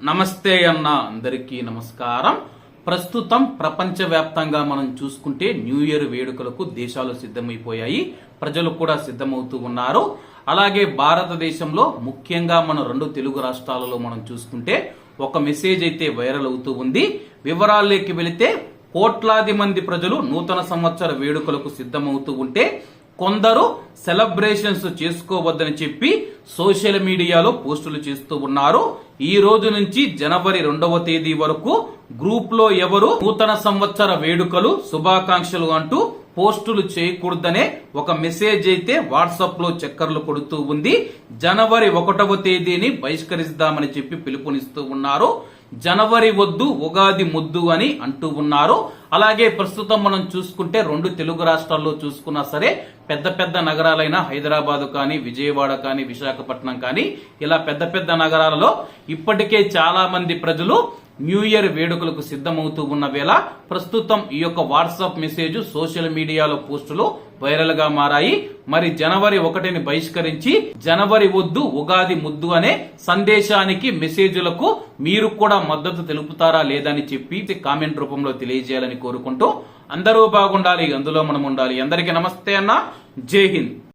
నమస్తే అన్న అందరికీ నమస్కారం. ప్రస్తుతం ప్రపంచవ్యాప్తంగా మనం చూసుకుంటే న్యూ ఇయర్ వేడుకలకు దేశాలు సిద్ధమైపోయాయి. ప్రజలు కూడా సిద్ధమవుతూ ఉన్నారు. అలాగే భారతదేశంలో ముఖ్యంగా మన రెండు తెలుగు రాష్ట్రాలలో మనం చూసుకుంటే ఒక మెసేజ్ అయితే వైరల్ అవుతూ ఉంది. వివరాల్లోకి వెళితే కోట్లాది మంది ప్రజలు నూతన సంవత్సర వేడుకలకు సిద్ధమవుతూ ఉంటే కొందరు సెలబ్రేషన్స్ చేసుకోవద్దని చెప్పి సోషల్ మీడియాలో పోస్టులు చేస్తూ ఉన్నారు. ఈ రోజు నుంచి జనవరి రెండవ తేదీ వరకు గ్రూప్లో ఎవరు నూతన సంవత్సర వేడుకలు శుభాకాంక్షలు అంటూ పోస్టులు చేయకూడదనే ఒక మెసేజ్ అయితే వాట్సాప్లో చక్కర్లు కొడుతూ ఉంది. జనవరి ఒకటవ తేదీని బహిష్కరిస్తామని చెప్పి పిలుపునిస్తూ ఉన్నారు. జనవరి వద్దు ఉగాది ముద్దు అని అంటూ ఉన్నారు. అలాగే ప్రస్తుతం మనం చూసుకుంటే రెండు తెలుగు రాష్ట్రాల్లో చూసుకున్నా సరే పెద్ద పెద్ద నగరాలైన హైదరాబాద్ కానీ విజయవాడ కానీ విశాఖపట్నం కానీ ఇలా పెద్ద పెద్ద నగరాలలో ఇప్పటికే చాలా మంది ప్రజలు న్యూ ఇయర్ వేడుకలకు సిద్ధమవుతూ ఉన్న వేళ ప్రస్తుతం ఈ యొక్క వాట్సాప్ మెసేజ్ సోషల్ మీడియాలో పోస్టులు వైరల్గా మారాయి. మరి జనవరి ఒకటిని బహిష్కరించి జనవరి వద్దు ఉగాది ముద్దు అనే సందేశానికి మెసేజ్లకు మీరు కూడా మద్దతు తెలుపుతారా లేదని చెప్పి కామెంట్ రూపంలో తెలియజేయాలని కోరుకుంటూ అందరూ బాగుండాలి అందులో మనం ఉండాలి అందరికీ నమస్తే అన్న. జై హింద్.